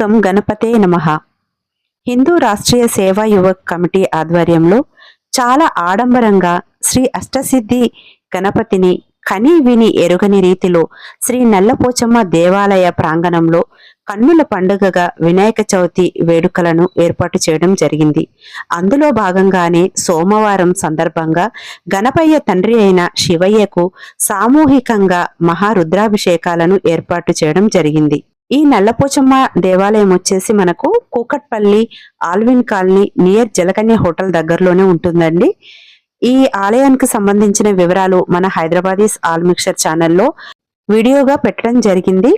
గం గణపతే నమ. హిందూ రాష్ట్రీయ సేవా యువక్ కమిటీ ఆధ్వర్యంలో చాలా ఆడంబరంగా శ్రీ అష్టసిద్ధి గణపతిని కని విని ఎరుగని రీతిలో శ్రీ నల్లపోచమ్మ దేవాలయ ప్రాంగణంలో కన్నుల పండుగగా వినాయక చవితి వేడుకలను ఏర్పాటు చేయడం జరిగింది. అందులో భాగంగానే సోమవారం సందర్భంగా గణపయ్య తండ్రి అయిన శివయ్యకు సామూహికంగా మహారుద్రాభిషేకాలను ఏర్పాటు చేయడం జరిగింది. ఈ నల్లపోచమ్మ దేవాలయం వచ్చేసి మనకు Kukatpally Alwyn colony near Jalakanya hotel దగ్గరలోనే ఉంటుందండి. ఈ ఆలయానికి సంబంధించిన వివరాలు మన హైదరాబాదీస్ ఆల్ మిక్చర్ ఛానల్లో వీడియోగా పెట్టడం జరిగింది.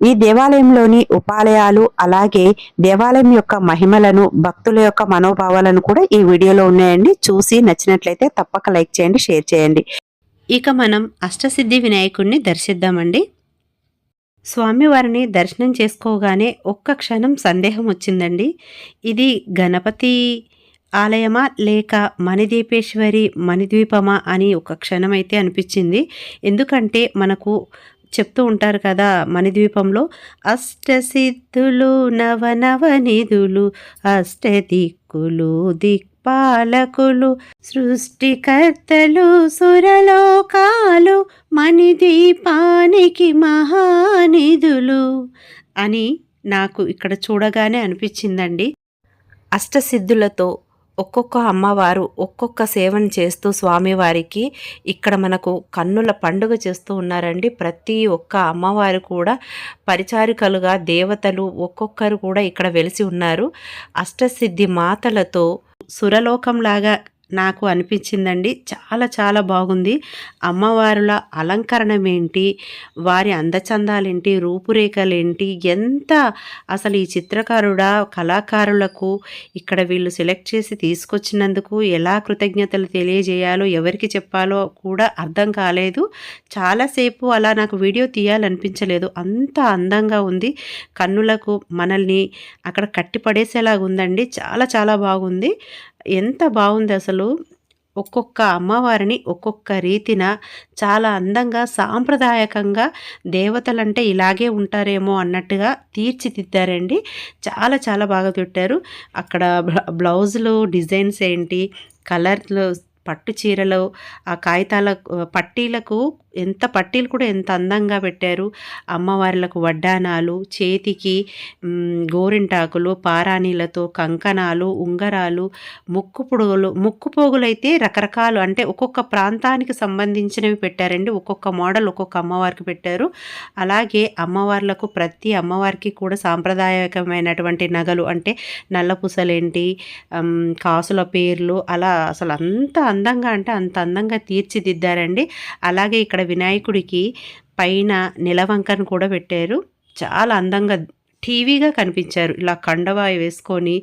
ఈ దేవాలయంలోని ఉపాలయాలు అలాగే దేవాలయం యొక్క మహిమలను భక్తుల యొక్క మనోభావాలను కూడా ఈ వీడియోలో ఉన్నాయండి. చూసి నచ్చినట్లయితే తప్పక లైక్ చేయండి షేర్ చేయండి. ఇక మనం అష్టసిద్ధి వినాయకుడిని దర్శిద్దామండి. స్వామివారిని దర్శనం చేసుకోగానే ఒక్క క్షణం సందేహం వచ్చిందండి. ఇది గణపతి ఆలయమా లేక మణిదీపేశ్వరి మణిద్వీపమా అని ఒక క్షణం అయితే అనిపించింది. ఎందుకంటే మనకు చెప్తూ ఉంటారు కదా మణిద్వీపంలో అష్టసిద్ధులు నవనవనిధులు అష్టదిక్కులు పాలకులు సృష్టికర్తలు సురలోకాలు మణిదీపానికి మహానిధులు అని నాకు ఇక్కడ చూడగానే అనిపించిందండి. అష్టసిద్ధులతో ఒక్కొక్క అమ్మవారు ఒక్కొక్క సేవను చేస్తూ స్వామివారికి ఇక్కడ మనకు కన్నుల పండుగ చేస్తూ ఉన్నారండి. ప్రతి ఒక్క అమ్మవారు కూడా పరిచారికలుగా దేవతలు ఒక్కొక్కరు కూడా ఇక్కడ వెలిసి ఉన్నారు. అష్టసిద్ధి మాతలతో సురలోకంలాగా నాకు అనిపించిందండి. చాలా చాలా బాగుంది. అమ్మవారుల అలంకరణం ఏంటి వారి అందచందాలేంటి? రూపురేఖలేంటి? ఎంత అసలు ఈ చిత్రకారుడా కళాకారులకు ఇక్కడ వీళ్ళు సెలెక్ట్ చేసి తీసుకొచ్చినందుకు ఎలా కృతజ్ఞతలు తెలియజేయాలో ఎవరికి చెప్పాలో కూడా అర్థం కాలేదు. చాలాసేపు అలా నాకు వీడియో తీయాలనిపించలేదు. అంత అందంగా ఉంది. కన్నులకు మనల్ని అక్కడ కట్టిపడేసేలాగా ఉందండి చాలా చాలా బాగుంది. ఎంత బాగుంది అసలు. ఒక్కొక్క అమ్మవారిని ఒక్కొక్క రీతిన చాలా అందంగా సాంప్రదాయకంగా దేవతలంటే ఇలాగే ఉంటారేమో అన్నట్టుగా తీర్చిదిద్దారండి. చాలా చాలా బాగా పెట్టారు అక్కడ బ్లౌజులు డిజైన్స్ ఏంటి కలర్లు పట్టు చీరలు ఆ కాగితాల పట్టీలకు ఎంత పట్టీలు కూడా ఎంత అందంగా పెట్టారు. అమ్మవార్లకు వడ్డానాలు చేతికి గోరింటాకులు పారాణీలతో కంకణాలు ఉంగరాలు ముక్కు పొడుగులు ముక్కు రకరకాలు అంటే ఒక్కొక్క ప్రాంతానికి సంబంధించినవి పెట్టారండి. ఒక్కొక్క మోడల్ ఒక్కొక్క అమ్మవారికి పెట్టారు. అలాగే అమ్మవార్లకు ప్రతి అమ్మవారికి కూడా సాంప్రదాయకమైనటువంటి నగలు అంటే నల్లపూసలేంటి కాసుల పేర్లు అలా అసలు అంత అందంగా అంటే అంత అందంగా తీర్చిదిద్దారండి. అలాగే ఇక్కడ వినాయకుడికి పైన నిలవంకను కూడా పెట్టారు. చాలా అందంగా టీవీగా కనిపించారు. ఇలా కండవాయి వేసుకొని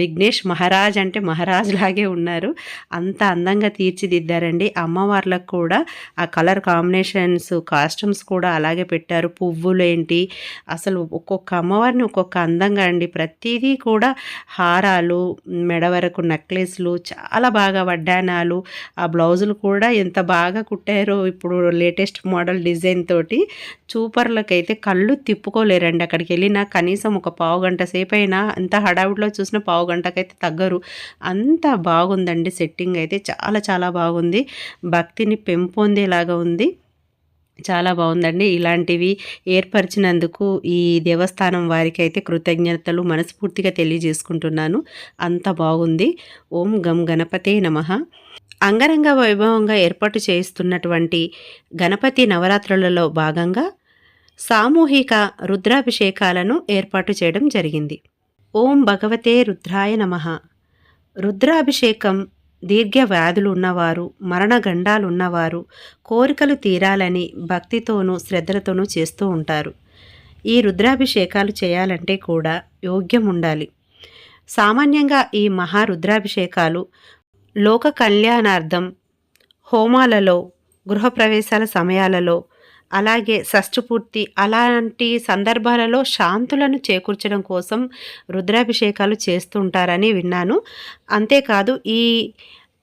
విఘ్నేష్ మహారాజ్ అంటే మహారాజ్ లాగే ఉన్నారు. అంత అందంగా తీర్చిదిద్దారండి. అమ్మవార్లకు కూడా ఆ కలర్ కాంబినేషన్స్ కాస్ట్యూమ్స్ కూడా అలాగే పెట్టారు. పువ్వులు ఏంటి అసలు ఒక్కొక్క అమ్మవారిని ఒక్కొక్క అందంగా అండి. ప్రతిదీ కూడా హారాలు మెడ వరకు నెక్లెస్లు చాలా బాగా వడ్డానాలు ఆ బ్లౌజులు కూడా ఎంత బాగా కుట్టారో ఇప్పుడు లేటెస్ట్ మోడల్ డిజైన్ తోటి చూపర్లకైతే కళ్ళు తిప్పుకోలేరండి. అక్కడికి వెళ్ళి అయినా కనీసం ఒక పావు గంట సేపు అయినా అంత హడావుడిలో చూసిన పావు గంటకైతే తగ్గరు. అంత బాగుందండి సెట్టింగ్ అయితే. చాలా చాలా బాగుంది. భక్తిని పెంపొందేలాగా ఉంది. చాలా బాగుందండి. ఇలాంటివి ఏర్పరిచినందుకు ఈ దేవస్థానం వారికి అయితే కృతజ్ఞతలు మనస్ఫూర్తిగా తెలియజేసుకుంటున్నాను. అంత బాగుంది. ఓం గం గణపతే నమ. అంగరంగ వైభవంగా ఏర్పాటు చేస్తున్నటువంటి గణపతి నవరాత్రులలో భాగంగా సామూహిక రుద్రాభిషేకాలను ఏర్పాటు చేయడం జరిగింది. ఓం భగవతే రుద్రాయ నమ. రుద్రాభిషేకం దీర్ఘ వ్యాధులు ఉన్నవారు మరణగండాలు ఉన్నవారు కోరికలు తీరాలని భక్తితోనూ శ్రద్ధలతోనూ చేస్తూ ఉంటారు. ఈ రుద్రాభిషేకాలు చేయాలంటే కూడా యోగ్యం ఉండాలి. సామాన్యంగా ఈ మహా రుద్రాభిషేకాలు లోక కళ్యాణార్థం హోమాలలో గృహప్రవేశాల సమయాలలో అలాగే షష్ఠపూర్తి అలాంటి సందర్భాలలో శాంతులను చేకూర్చడం కోసం రుద్రాభిషేకాలు చేస్తుంటారని విన్నాను. అంతేకాదు ఈ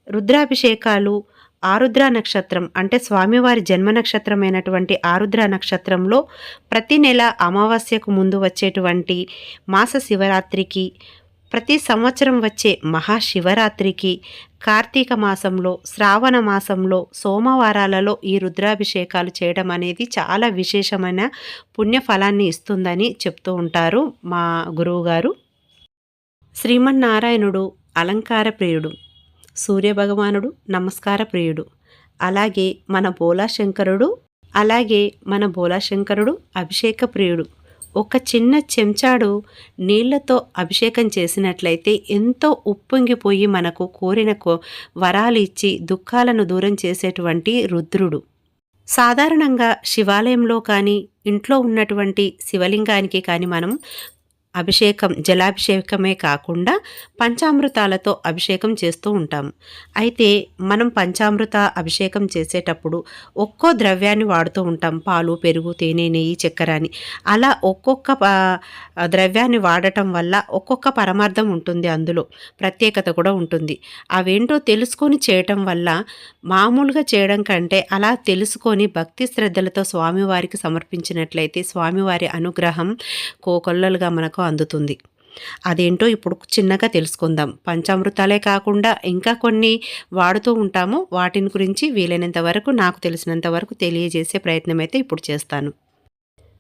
రుద్రాభిషేకాలు ఆరుద్ర నక్షత్రం అంటే స్వామివారి జన్మ నక్షత్రమైనటువంటి ఆరుద్ర నక్షత్రంలో ప్రతి నెల అమావాస్యకు ముందు వచ్చేటువంటి మాస శివరాత్రికి ప్రతి సంవత్సరం వచ్చే మహాశివరాత్రికి కార్తీక మాసంలో శ్రావణ మాసంలో సోమవారాలలో ఈ రుద్రాభిషేకాలు చేయడం అనేది చాలా విశేషమైన పుణ్యఫలాన్ని ఇస్తుందని చెప్తూ ఉంటారు మా గురువుగారు. శ్రీమన్నారాయణుడు అలంకార ప్రియుడు సూర్యభగవానుడు నమస్కార ప్రియుడు అలాగే మన బోలాశంకరుడు అలాగే మన బోలాశంకరుడు అభిషేక ప్రియుడు. ఒక చిన్న చెంచాడు నీళ్ళతో అభిషేకం చేసినట్లయితే ఎంతో ఉప్పొంగిపోయి మనకు కోరిన కో వరాలు ఇచ్చి దుఃఖాలను దూరం చేసేటువంటి రుద్రుడు. సాధారణంగా శివాలయంలో కానీ ఇంట్లో ఉన్నటువంటి శివలింగానికి కానీ మనం అభిషేకం జలాభిషేకమే కాకుండా పంచామృతాలతో అభిషేకం చేస్తూ ఉంటాం. అయితే మనం పంచామృత అభిషేకం చేసేటప్పుడు ఒక్కో ద్రవ్యాన్ని వాడుతూ ఉంటాం. పాలు పెరుగు తేనె నెయ్యి చక్కెర అని. అలా ఒక్కొక్క ద్రవ్యాన్ని వాడటం వల్ల ఒక్కొక్క పరమార్థం ఉంటుంది అందులో. ప్రత్యేకత కూడా ఉంటుంది. అవేంటో తెలుసుకొని చేయటం వల్ల మామూలుగా చేయడం కంటే అలా తెలుసుకొని భక్తి శ్రద్ధలతో స్వామివారికి సమర్పించినట్లయితే స్వామివారి అనుగ్రహం కోకొల్లలుగా మనకు అందుతుంది. అదేంటో ఇప్పుడు చిన్నగా తెలుసుకుందాం. పంచామృతాలే కాకుండా ఇంకా కొన్ని వాడుతూ ఉంటాము. వాటిని గురించి వీలైనంత వరకు నాకు తెలిసినంత వరకు తెలియజేసే ప్రయత్నం అయితే ఇప్పుడు చేస్తాను.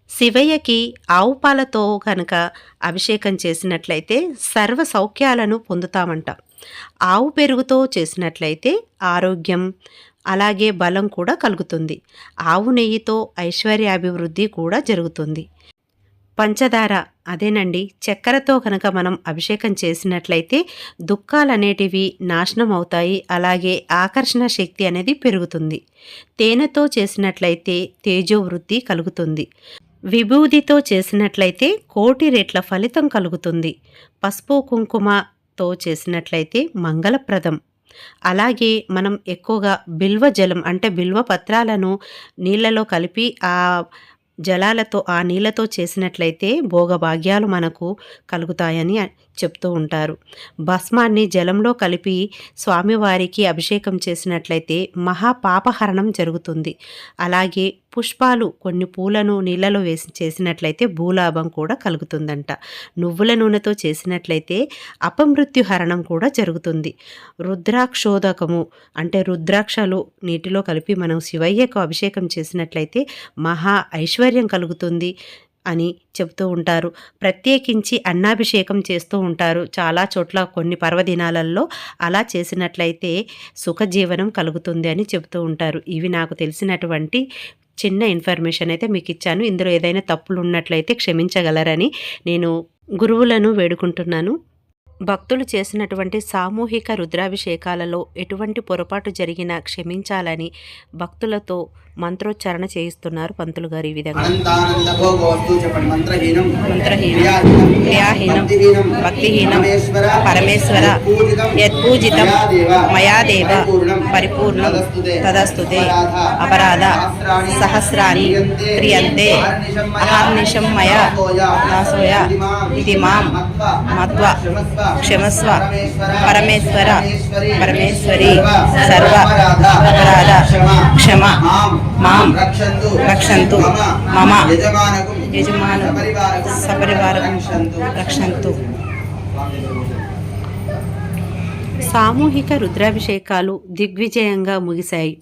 శివయ్యకి ఆవు పాలతో కనుక అభిషేకం చేసినట్లయితే సర్వ సౌఖ్యాలను పొందుతామంట. ఆవు పెరుగుతో చేసినట్లయితే ఆరోగ్యం అలాగే బలం కూడా కలుగుతుంది. ఆవు నెయ్యితో ఐశ్వర్యాభివృద్ధి కూడా జరుగుతుంది. పంచదార అదేనండి. చక్కెరతో కనుక మనం అభిషేకం చేసినట్లయితే దుఃఖాలనేటివి నాశనం అవుతాయి. అలాగే ఆకర్షణ శక్తి అనేది పెరుగుతుంది. తేనెతో చేసినట్లయితే తేజోవృద్ధి కలుగుతుంది. విభూదితో చేసినట్లయితే కోటి రెట్ల ఫలితం కలుగుతుంది. పసుపు కుంకుమతో చేసినట్లయితే మంగళప్రదం. అలాగే మనం ఎక్కువగా బిల్వ జలం అంటే బిల్వ పత్రాలను నీళ్ళలో కలిపి ఆ జలాలతో ఆ నీళ్ళతో చేసినట్లయితే భోగభాగ్యాలు మనకు కలుగుతాయని చెప్తూ ఉంటారు. భస్మాన్ని జలంలో కలిపి స్వామివారికి అభిషేకం చేసినట్లయితే మహాపాపహరణం జరుగుతుంది. అలాగే పుష్పాలు కొన్ని పూలను నీళ్ళలో వేసి చేసినట్లయితే భూలాభం కూడా కలుగుతుందంట. నువ్వుల నూనెతో చేసినట్లయితే అపమృత్యుహరణం కూడా జరుగుతుంది. రుద్రాక్షోదకము అంటే రుద్రాక్షలు నీటిలో కలిపి మనం శివయ్యకు అభిషేకం చేసినట్లయితే మహా ఐశ్వర్యం కలుగుతుంది. అని చెబుతూ ఉంటారు. ప్రత్యేకించి అన్నాభిషేకం చేస్తూ ఉంటారు. చాలా చోట్ల కొన్ని పర్వదినాలలో అలా చేసినట్లయితే సుఖజీవనం కలుగుతుంది అని చెబుతూ ఉంటారు. ఇవి నాకు తెలిసినటువంటి చిన్న ఇన్ఫర్మేషన్ అయితే మీకు ఇచ్చాను. ఇందులో ఏదైనా తప్పులు ఉన్నట్లయితే క్షమించగలరని నేను గురువులను వేడుకుంటున్నాను. భక్తులు చేసినటువంటి సామూహిక రుద్రాభిషేకాలలో ఎటువంటి పొరపాటు జరిగినా క్షమించాలని భక్తులతో మంత్రోచ్చారణ చేయిస్తున్నారు పంతులు గారు ఈ విధంగా. మంత్రహీనం. క్రియాహీనం, భక్తిహీనం, పరమేశ్వర, యత్పూజితం మయాదేవ పరిపూర్ణం తదస్తుతే అపరాధ సహస్రాన్ని క్రియంతే అహర్నిశం మయా నాసోయ ఇది మాం మత్వ క్షమస్వ పరమేశ్వర పరమేశ్వరి సర్వ అపరాధ క్షమ మాం రక్షంతు. మమ. యజమానం. సపరివారం రక్షంతు. సామూహిక రుద్రాభిషేకాలు దిగ్విజయంగా ముగిశాయి.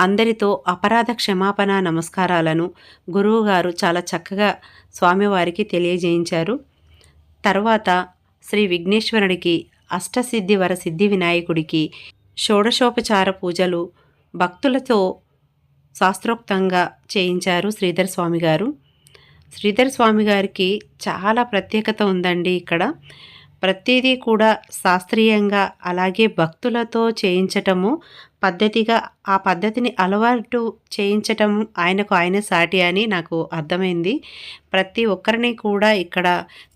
అందరితో అపరాధ క్షమాపణ నమస్కారాలను గురువుగారు చాలా చక్కగా స్వామివారికి తెలియజేయించారు. తర్వాత శ్రీ విఘ్నేశ్వరుడికి అష్టసిద్ధి వర సిద్ధి వినాయకుడికి షోడశోపచార పూజలు భక్తులతో శాస్త్రోక్తంగా చేయించారు శ్రీధర్ స్వామి గారు. శ్రీధర్ స్వామి గారికి చాలా ప్రత్యేకత ఉందండి ఇక్కడ. ప్రతిదీ కూడా శాస్త్రీయంగా అలాగే భక్తులతో చేయించటము పద్ధతిగా ఆ పద్ధతిని అలవాటు చేయించటం ఆయనకు ఆయన సాటి అని నాకు అర్థమైంది. ప్రతి ఒక్కరిని కూడా ఇక్కడ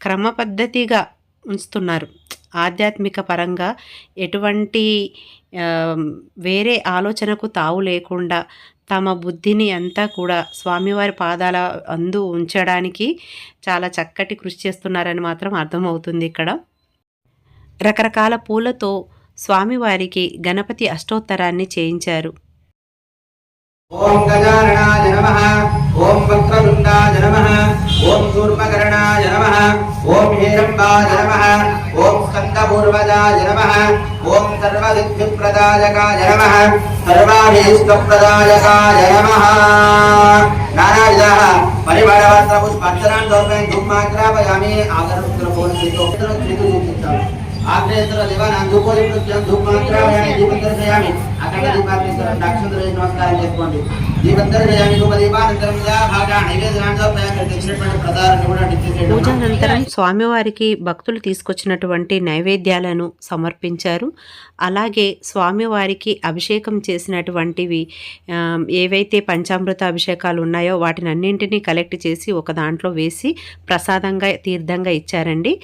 క్రమ పద్ధతిగా ఉంచుతున్నారు. ఆధ్యాత్మిక పరంగా ఎటువంటి వేరే ఆలోచనకు తావు లేకుండా తమ బుద్ధిని అంతా కూడా స్వామివారి పాదాల అందు ఉంచడానికి చాలా చక్కటి కృషి చేస్తున్నారని మాత్రం అర్థమవుతుంది ఇక్కడ. రకరకాల పూలతో స్వామివారికి గణపతి అష్టోత్తరాన్ని చేయించారు. ఓం గజాననాయ నమః ఓం వక్రతుండాయ నమః. ఓం కూర్మకరణాయ నమః ఓం హేరంబాయ నమః ఓం స్కందపూర్వజాయ నమః ఓం సర్వసిద్ధిప్రదాయకాయ నమః సర్వాభీష్టప్రదాయకాయ నమః నానావిధాः పరిమళవస్త్రపుష్పాక్షరాन् సమర్పయామి ధూమాగ్రాపయామి ఆగరపుత్రపోన్ శ్రీతో దేవానాం అఖండ నమస్కారం చేసుకోండి. భాగా నైవేద్యాన్ని ప్రదారాన్ని కూడా పూజానంతరం స్వామివారికి భక్తులు తీసుకొచ్చినటువంటి నైవేద్యాలను సమర్పించారు. అలాగే స్వామివారికి అభిషేకం చేసినటువంటివి ఏవైతే పంచామృత అభిషేకాలు ఉన్నాయో వాటిని అన్నింటినీ కలెక్ట్ చేసి ఒక దాంట్లో వేసి ప్రసాదంగా తీర్థంగా ఇచ్చారండి.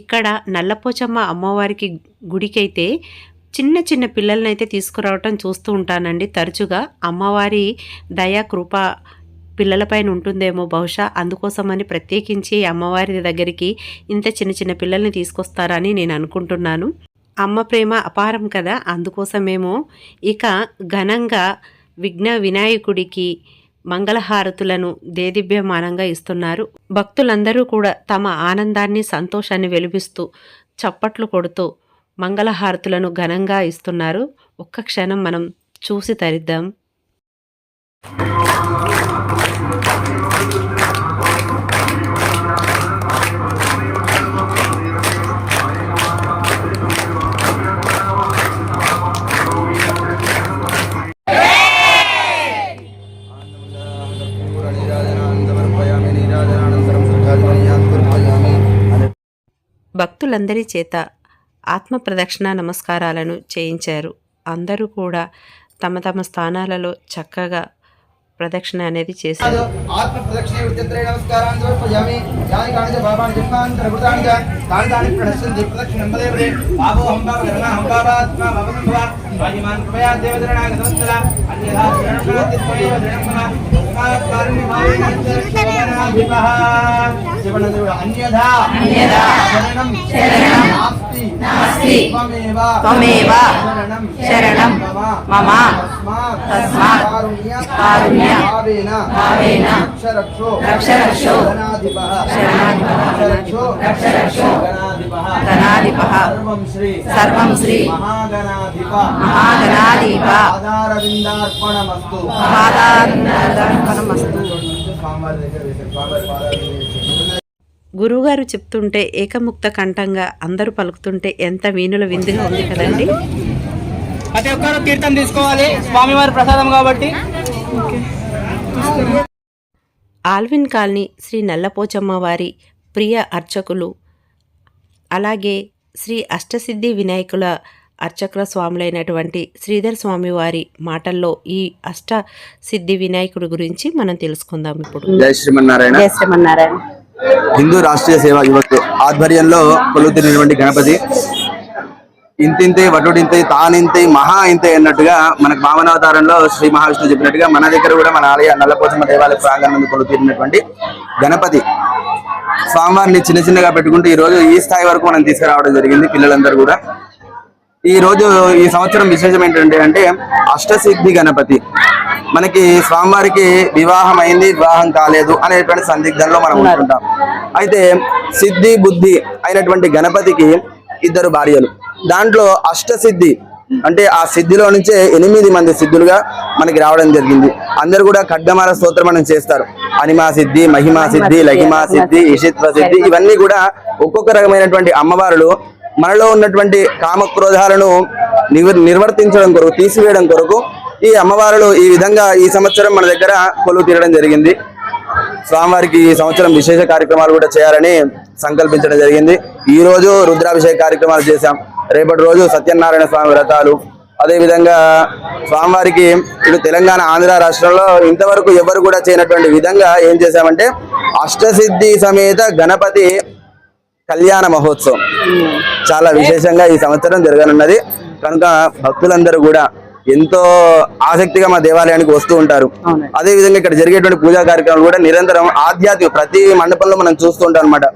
ఇక్కడ నల్లపోచమ్మ అమ్మవారికి గుడికైతే చిన్న చిన్న పిల్లలనైతే అయితే తీసుకురావటం చూస్తూ ఉంటానండి. తరచుగా అమ్మవారి దయా కృప పిల్లలపైన ఉంటుందేమో బహుశా అందుకోసమని ప్రత్యేకించి అమ్మవారి దగ్గరికి ఇంత చిన్న చిన్న పిల్లల్ని తీసుకొస్తారని నేను అనుకుంటున్నాను. అమ్మ ప్రేమ అపారం కదా అందుకోసమేమో ఇక ఘనంగా విఘ్న వినాయకుడికి మంగళహారతులను దేదిభ్యమానంగా ఇస్తున్నారు. భక్తులందరూ కూడా తమ ఆనందాన్ని సంతోషాన్ని వెలిపిస్తూ చప్పట్లు కొడుతూ మంగళహారతులను ఘనంగా ఇస్తున్నారు. ఒక్క క్షణం మనం చూసి తరిద్దాం. భక్తులందరి చేత ఆత్మ ప్రదక్షిణ నమస్కారాలను చేయించారు. అందరూ కూడా తమ తమ స్థానాలలో చక్కగా ప్రదక్షిణ అనేది చేశారు ఆత్మ ప్రదక్షిణే శరణం. మమ. గణాధిపః గణాధిపః గణాధిపః సర్వం శ్రీ సర్వం శ్రీ మహాగణాధిప మహాగణాధిప పాదారవిందార్పణమస్తు పాదారవిందార్పణమస్తు స్వామివారి దగ్గర వేశారు స్వామివారి. గురువుగారు చెప్తుంటే ఏకముక్త కంఠంగా అందరూ పలుకుతుంటే ఎంత వీణుల విందుగా ఉంది కదండి ప్రతి ఒక్కరు తీర్థం తీసుకోవాలి. స్వామివారి ప్రసాదం కాబట్టి. ఆల్విన్ కాలనీ శ్రీ నల్లపోచమ్మ వారి ప్రియ అర్చకులు అలాగే శ్రీ అష్టసిద్ధి వినాయకుల అర్చకుల స్వాములైనటువంటి శ్రీధర్ స్వామి వారి మాటల్లో ఈ అష్ట సిద్ధి వినాయకుడి గురించి మనం తెలుసుకుందాం ఇప్పుడు. జై శ్రీమన్నారాయణ. జయ శ్రీమన్నారాయణ. హిందూ రాష్ట్రీయ సేవా యువక్ ఆధ్వర్యంలో కొలుతున్నటువంటి గణపతి ఇంతింతే వటుడింతే తానింతే మహా ఇంతే అన్నట్టుగా మనకు భావనావతారంలో శ్రీ మహావిష్ణువు చెప్పినట్టుగా మన దగ్గర కూడా మన ఆలయ నల్లపోచమ్మ దేవాలయ ప్రాంగణం కొలుతీరినటువంటి గణపతి. స్వామివారిని చిన్న చిన్నగా పెట్టుకుంటూ ఈ రోజు ఈ స్థాయి వరకు మనం తీసుకురావడం జరిగింది పిల్లలందరూ కూడా. ఈ రోజు ఈ సంవత్సరం విశేషం ఏంటంటే అంటే అష్టసిద్ధి గణపతి. మనకి స్వామివారికి వివాహం అయింది వివాహం కాలేదు అనేటువంటి సందిగ్ధంలో మనం ఉంటుంటాం. అయితే సిద్ధి బుద్ధి అయినటువంటి గణపతికి ఇద్దరు భార్యలు. దాంట్లో అష్టసిద్ధి అంటే ఆ సిద్ధిలో నుంచే ఎనిమిది మంది సిద్ధులుగా మనకి రావడం జరిగింది. అందరు కూడా ఖడ్గమాల స్తోత్రం మనం చేస్తారు. అనిమా సిద్ధి మహిమా సిద్ధి లహిమా సిద్ధి ఇషిత్వ సిద్ధి ఇవన్నీ కూడా ఒక్కొక్క రకమైనటువంటి అమ్మవారులు మనలో ఉన్నటువంటి కామక్రోధాలను నిర్వర్తించడం కొరకు తీసివేయడం కొరకు ఈ అమ్మవారులు ఈ విధంగా ఈ సంవత్సరం మన దగ్గర కొలువు తీరడం జరిగింది. స్వామివారికి ఈ సంవత్సరం విశేష కార్యక్రమాలు కూడా చేయాలని సంకల్పించడం జరిగింది. ఈ రోజు రుద్రాభిషేక కార్యక్రమాలు చేశాం. రేపటి రోజు సత్యనారాయణ స్వామి వ్రతాలు. అదే విధంగా స్వామివారికి ఇటు తెలంగాణ ఆంధ్ర రాష్ట్రంలో ఇంతవరకు ఎవరు కూడా చేయనటువంటి విధంగా ఏం చేశామంటే అష్టసిద్ధి సమేత గణపతి కళ్యాణ మహోత్సవం. చాలా విశేషంగా ఈ సంవత్సరం జరగనున్నది. కనుక భక్తులందరూ కూడా ఎంతో ఆసక్తిగా మా దేవాలయానికి వస్తూ ఉంటారు. అదే విధంగా ఇక్కడ జరిగేటువంటి పూజా కార్యక్రమాలు కూడా నిరంతరం ఆధ్యాత్మిక ప్రతి మండపంలో మనం చూస్తూ ఉంటాం అనమాట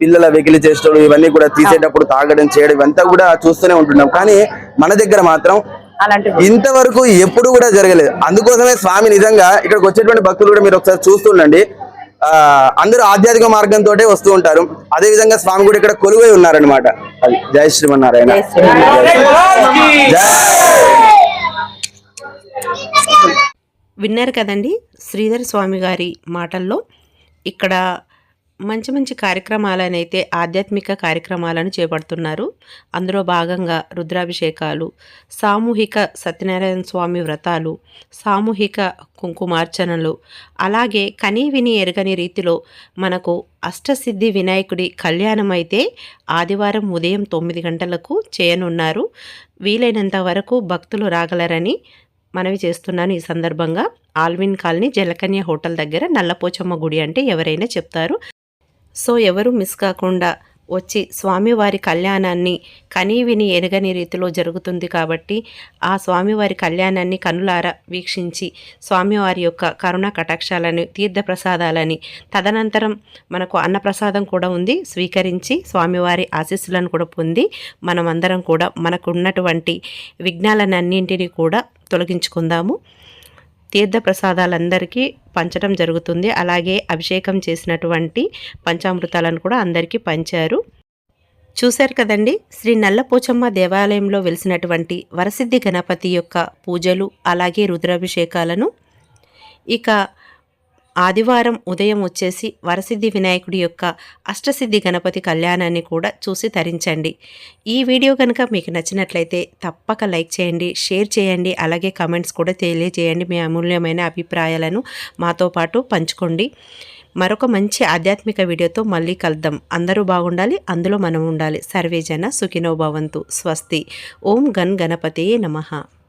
పిల్లల వెకిలి చేష్టలు ఇవన్నీ కూడా తీసేటప్పుడు తాగడం చేయడం ఇవంతా కూడా చూస్తూనే ఉంటున్నాం. కానీ మన దగ్గర మాత్రం అలాంటి ఇంతవరకు ఎప్పుడు కూడా జరగలేదు. అందుకోసమే స్వామి నిజంగా ఇక్కడికి వచ్చేటువంటి భక్తులు కూడా మీరు ఒకసారి చూస్తుండండి ఆ అందరూ ఆధ్యాత్మిక మార్గంతో వస్తూ ఉంటారు. అదే విధంగా స్వామి కూడా ఇక్కడ కొలువై ఉన్నారనమాట అది జై శ్రీమన్నారాయణ. విన్నారు కదండి శ్రీధర్ స్వామి గారి మాటల్లో ఇక్కడ మంచి మంచి కార్యక్రమాలనైతే ఆధ్యాత్మిక కార్యక్రమాలను చేపడుతున్నారు. అందులో భాగంగా రుద్రాభిషేకాలు సామూహిక సత్యనారాయణ స్వామి వ్రతాలు సామూహిక కుంకుమార్చనలు అలాగే కనీ విని ఎరగని రీతిలో మనకు అష్టసిద్ధి వినాయకుడి కళ్యాణం అయితే ఆదివారం ఉదయం తొమ్మిది గంటలకు చేయనున్నారు. వీలైనంత వరకు భక్తులు రాగలరని మనవి చేస్తున్నాను ఈ సందర్భంగా. ఆల్విన్ కాలనీ జలకన్య హోటల్ దగ్గర నల్లపోచమ్మ గుడి అంటే ఎవరైనా చెప్తారు. సో ఎవరు మిస్ కాకుండా వచ్చి స్వామివారి కళ్యాణాన్ని కనీవిని ఎరగని రీతిలో జరుగుతుంది కాబట్టి ఆ స్వామివారి కళ్యాణాన్ని కనులారా వీక్షించి స్వామివారి యొక్క కరుణ కటాక్షాలని తీర్థప్రసాదాలని తదనంతరం మనకు అన్నప్రసాదం కూడా ఉంది. స్వీకరించి స్వామివారి ఆశీస్సులను కూడా పొంది మనమందరం కూడా మనకున్నటువంటి విఘ్నాలన్నింటినీ కూడా తొలగించుకుందాము. తీర్థప్రసాదాలందరికీ పంచడం జరుగుతుంది. అలాగే అభిషేకం చేసినటువంటి పంచామృతాలను కూడా అందరికీ పంచారు. చూశారు కదండి? శ్రీ నల్లపోచమ్మ దేవాలయంలో వెలిసినటువంటి వరసిద్ధి గణపతి యొక్క పూజలు అలాగే రుద్రాభిషేకాలను. ఇక ఆదివారం ఉదయం వచ్చేసి వరసిద్ధి వినాయకుడి యొక్క అష్టసిద్ధి గణపతి కళ్యాణాన్ని కూడా చూసి తరించండి. ఈ వీడియో కనుక మీకు నచ్చినట్లయితే తప్పక లైక్ చేయండి షేర్ చేయండి అలాగే కమెంట్స్ కూడా తెలియజేయండి మీ అమూల్యమైన అభిప్రాయాలను మాతో పాటు పంచుకోండి. మరొక మంచి ఆధ్యాత్మిక వీడియోతో మళ్ళీ కలుద్దాం. అందరూ బాగుండాలి అందులో మనం ఉండాలి. సర్వేజన సుఖినో భవంతు. స్వస్తి. ఓం గన్ గణపతియే నమః.